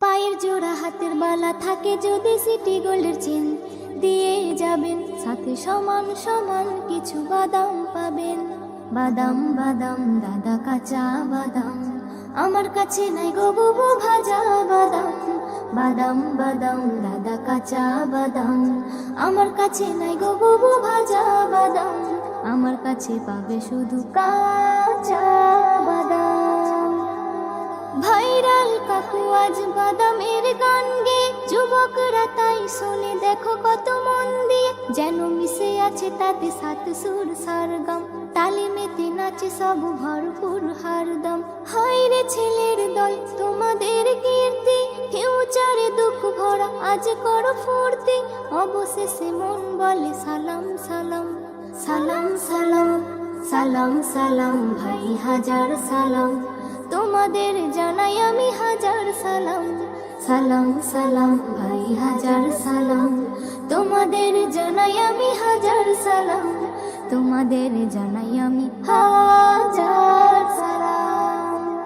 পায়ের জোড়া হাতের বালা থাকে যদি সিটি গোল্ডের চেন। দিয়ে যাবেন, সাথে সমান সমান কিছু বাদাম পাবেন। বাদাম বাদাম দাদা কাঁচা বাদাম। আমার কাছে নাই গো ভাজা বাদাম। বাদাম বাদাম দাদা কাঁচা বাদাম। আমার কাছে নাই গো ভাজা বাদাম। আমার কাছে পাবে শুধু কাঁচা বাদাম। কাকু আজ বাদামের গান গে। যুবকরা তাই শুনে, দেখো কত মন দিয়ে। যেন মিশে আছে তাতে সাত সুর সারগাম তালে মেতে নাচে সব ভরপুর হারদম হাই রে ছেলের দল, তোমাদের কীর্তি। ফিউচারে দুঃখ ভরা, আজ করো ফুর্তি। অবশেষে মন বলে, সালাম সালাম। সালাম সালাম সালাম সালাম, ভাই, হাজার সালাম। তোমাদের জানাই আমি হাজার সালাম। সালাম সালাম, ভাই, হাজার সালাম। তোমাদের জানাই আমি হাজার সালাম। তোমাদের জানাই আমি হাজার সালাম।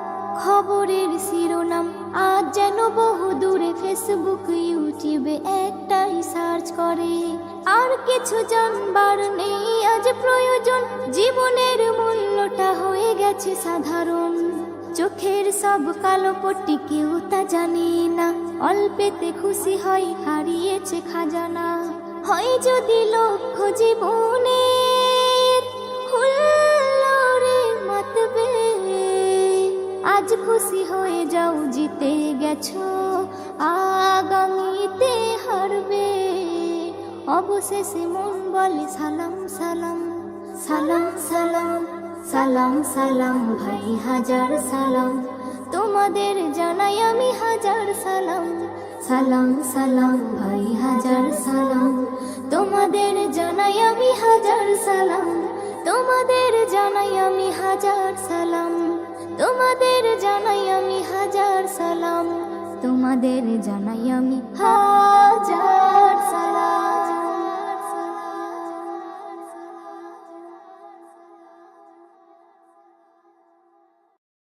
খবরের শিরোনাম আজ যেন বহু দূরে ফেসবুক ইউটিউবে একটাই সার্চ করে। আর কিছু জানবার নেই, আজ প্রয়োজন। জীবনের মূল্যটা হয়ে গেছে সাধারণ। চোখের সব কালো পট্টি কেউ তা জানে না। অল্পেতে খুশি হয় হারিয়েছে খাজানা। হয় যদি লক্ষ্য মাতবে আজ খুশি হয়ে যাও, জিতে গেছো, আগামীতে হারবে। অবশেষে মন বলে সালাম সালাম সালাম সালাম। সালাম সালাম ভাই, হাজার সালাম। তোমাদের জানাই আমি হাজার সালাম। সালাম সালাম ভাই, হাজার সালাম। তোমাদের জানাই আমি হাজার সালাম। তোমাদের জানাই আমি হাজার সালাম। তোমাদের জানাই আমি হাজার সালাম। তোমাদের জানাই আমি হাজার